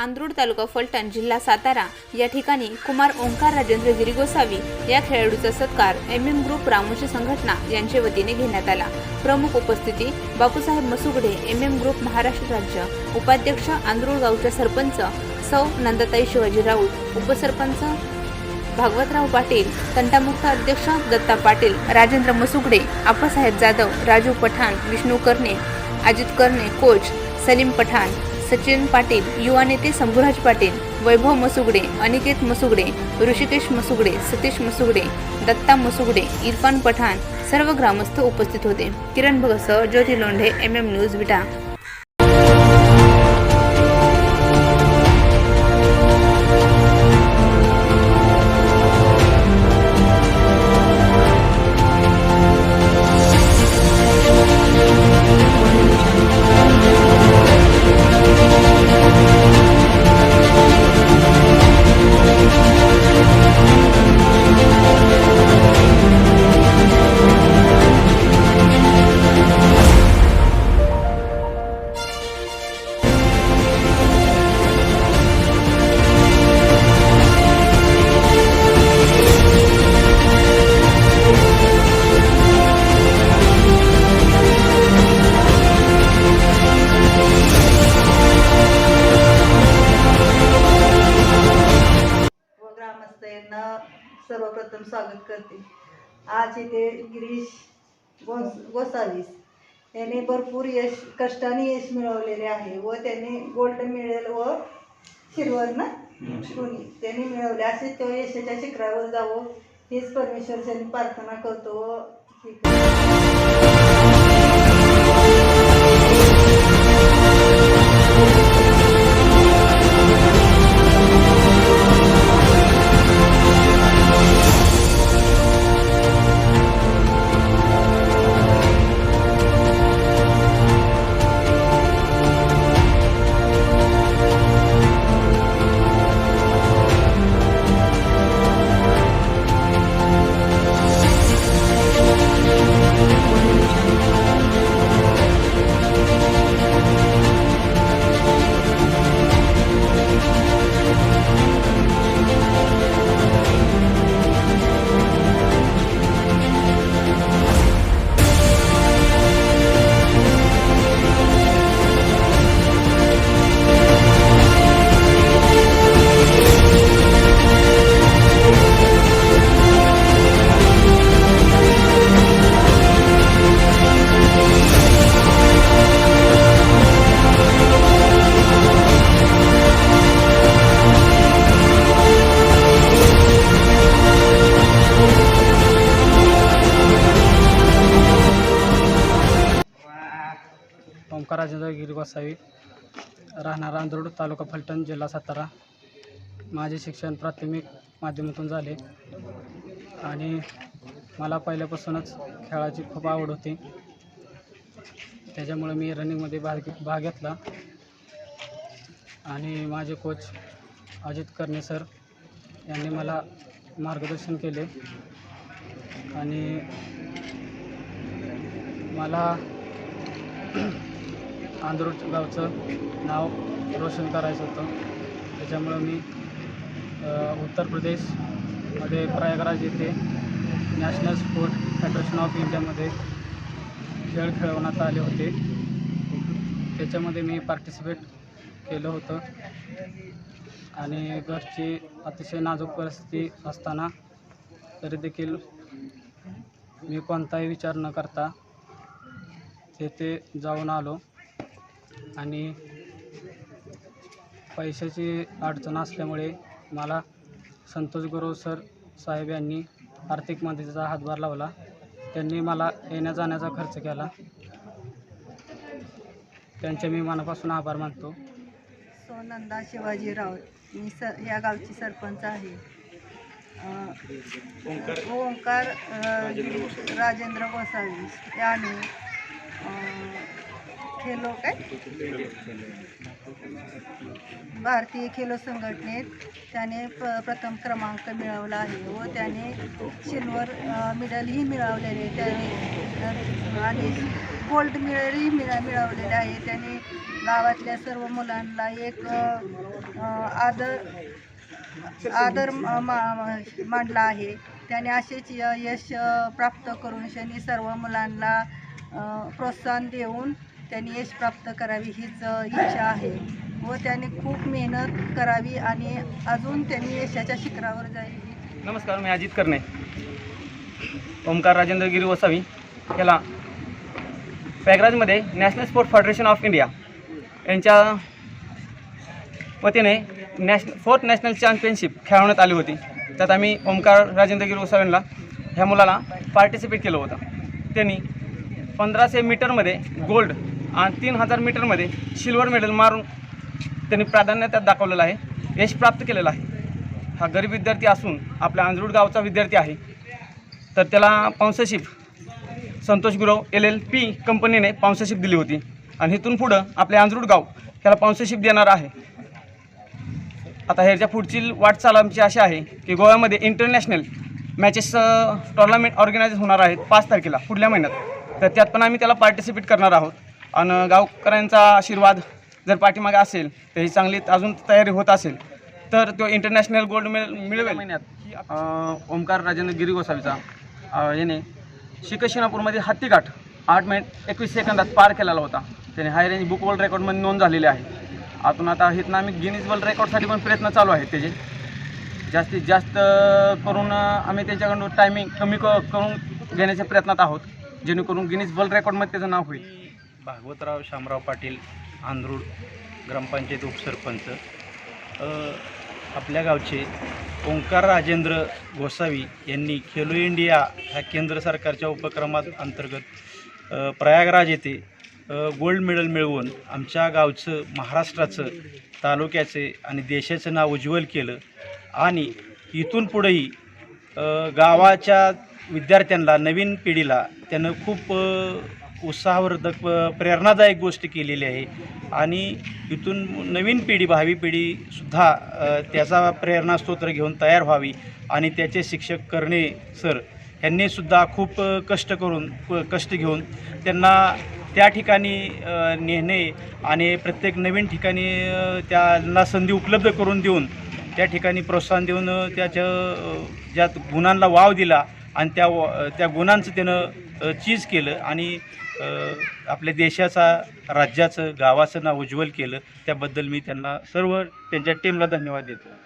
आंध्रूड तालुका फलटण जिल्हा सातारा. या ठिकाणी कुमार ओंकार राजेंद्र गिरी गोसावी या खेळाडूचा सत्कार एम एम ग्रुप रामोशी संघटना यांच्या वतीने घेण्यात आला. प्रमुख उपस्थिती Bapusaheb Masugade M M group Maharashtra राज्य उपाध्यक्ष आंध्रूड गावच्या सरपंच सौ नंदताई शिवाजी राऊत उपसरपंच भागवतराव पाटील तंटामुक्त अध्यक्ष दत्ता पाटील राजेंद्र मसुगडे आप्पासाहेब जाधव राजू पठाण विष्णू कर्णे अजित कर्णे कोच सलीम पठाण सचिन पाटील युवा नेते शंभूराज पाटील वैभव मसुगडे अनिकेत मसुगडे ऋषिकेश मसुगडे सतीश मसुगडे दत्ता मसुगडे इरफान पठाण सर्व ग्रामस्थ उपस्थित होते. Kiran भगतसह Jyoti Londhe M M news Vita. सर्वप्रथम स्वागत करते. आज इथे गिरीश गोस गोसावीस. याने भरपूर यश कष्टाने यश मिळवलेले आहे व त्याने गोल्ड मिळेल व सिल्वर ना? दोन्ही त्यांनी मिळवले. असे तो यशाच्या शिखरावर जावं हीच परमेश्वरच्या प्रार्थना करतो. व हे राजेंद्र गिरी गोसावी राहणार आंध्रोड तालुका फलटण जिल्हा सातारा. माझे शिक्षण प्राथमिक माध्यमातून झाले. आणि मला पहिल्यापासूनच खेळाची खूप आवड होती. त्याच्यामुळे मी रनिंगमध्ये भाग भाग घेतला. आणि माझे कोच अजित कर्णे सर यांनी मला मार्गदर्शन केले. आणि मला आंध्रूड गावचं नाव रोशन करायचं होतं. त्याच्यामुळं मी उत्तर प्रदेशमध्ये प्रयागराज येथे नॅशनल स्पोर्ट फेडरेशन ऑफ इंडियामध्ये खेळ खेळवण्यात आले होते. त्याच्यामध्ये मी पार्टिसिपेट केलं होतं. आणि घरची अतिशय नाजूक परिस्थिती असताना तरी देखील मी कोणताही विचार न करता तेथे जाऊन आलो. आणि पैशाची अडचण असल्यामुळे मला संतोष गुरव सर साहेब यांनी आर्थिक मदतीचा हातभार लावला. त्यांनी मला येण्या जाण्याचा खर्च केला. त्यांचे मी मनापासून आभार मानतो. सोनंदा नंदा शिवाजीराव मी स या गावची सरपंच आहे. ओंकार राजेंद्र गोसावी याने खेलो काय? भारतीय खेलो संघटनेत त्याने प प्रथम क्रमांक मिळवला आहे व त्याने सिल्वर मेडलही मिळवलेले त्याने आणि गोल्ड मेडलही मिळा मिळवलेले आहे. त्याने गावातल्या सर्व मुलांना एक आदर आदर मा- मांडला आहे. त्याने असेच य- यश प्राप्त करून शनी सर्व मुलांना प्रोत्साहन देऊन त्यांनी यश प्राप्त करावी हीच इच्छा आहे. व त्याने खूप मेहनत करावी आणि अजून त्यांनी यशाच्या शिखरावर जाईल. नमस्कार मी अजित करणे. ओमकार राजेंद्र गिरी वसावी याला प्रयागराजमध्ये national sport federation of India यांच्या वतीने नॅशन फोर्थ नॅशनल चॅम्पियनशिप खेळवण्यात आली होती. त्यात आम्ही ओमकार राजेंद्र गिरी वसावींना ह्या मुलाला पार्टिसिपेट केलं होतं. त्यांनी पंधराशे मीटरमध्ये गोल्ड आणि तीन हजार मीटरमध्ये सिल्वर मेडल मारून त्यांनी प्राधान्य त्यात दाखवलेलं आहे. यश प्राप्त केलेलं आहे. हा गरीब विद्यार्थी असून आपल्या अंजरूड गावचा विद्यार्थी आहे. तर त्याला sponsorship Santosh Gurav L L P कंपनीने पाऊन्सरशिप दिली होती. आणि इथून पुढं आपले अंजरूड गाव त्याला पाऊन्सरशिप देणार आहे. आता ह्याच्या पुढची वाटचाल आमची अशी आहे की गोव्यामध्ये इंटरनॅशनल मॅचेस टुर्नामेंट ऑर्गनाईज होणार आहेत पाच तारखेला पुढल्या महिन्यात. तर त्यात पण आम्ही त्याला पार्टिसिपेट करणार आहोत. आणि गावकऱ्यांचा आशीर्वाद जर पाठीमागे असेल तर ही चांगली अजून तयारी होत असेल तर तो इंटरनॅशनल गोल्ड मिळेल मिळवेल. महिन्यात ओमकार राजेंद्र गिरी गोसावीचा याने शिकशिनापूरमध्ये हत्तीघाट आठ मिनिट एकवीस सेकंदात पार केलेला होता. त्याने हाय रेंज बुक वर्ल्ड रेकॉर्डमध्ये नोंद झालेली आहे. आतून आता इथनं आम्ही गिनीज वर्ल्ड रेकॉर्डसाठी पण प्रयत्न चालू आहेत त्याचे. जास्तीत जास्त करून आम्ही त्याच्याकडून टायमिंग कमी क करून घेण्याच्या प्रयत्नात आहोत जेणेकरून गिनीज वर्ल्ड रेकॉर्डमध्ये त्याचं नाव होईल. भागवतराव शामराव पाटील आंध्रूड ग्रामपंचायत उपसरपंच. आपल्या गावचे ओंकार राजेंद्र गोसावी यांनी खेलो इंडिया ह्या केंद्र सरकारच्या उपक्रमात अंतर्गत प्रयागराज येथे गोल्ड मेडल मिळवून आमच्या गावचं महाराष्ट्राचं तालुक्याचे आणि देशाचं नाव उज्ज्वल केलं आणि इथून पुढेही गावाच्या विद्यार्थ्यांना नवीन पिढीला त्यानं खूप उत्साहवर्धक प्रेरणादायक गोष्ट केलेली आहे. आणि इथून नवीन पिढी भावी पिढीसुद्धा त्याचा प्रेरणास्तोत्र घेऊन तयार व्हावी आणि त्याचे शिक्षक करणे सर ह्यांनीसुद्धा खूप कष्ट करून कष्ट घेऊन त्यांना त्या ठिकाणी नेणे आणि प्रत्येक नवीन ठिकाणी त्यांना संधी उपलब्ध करून देऊन त्या ठिकाणी प्रोत्साहन देऊन त्याच्या ज्यात गुणांना वाव दिला आणि त्या त्या गुणांचं त्यानं चीज केलं आणि आपल्या देशाचा राज्याचं गावाचं नाव उज्ज्वल केलं त्याबद्दल मी त्यांना सर्व त्यांच्या टीमला धन्यवाद देतो.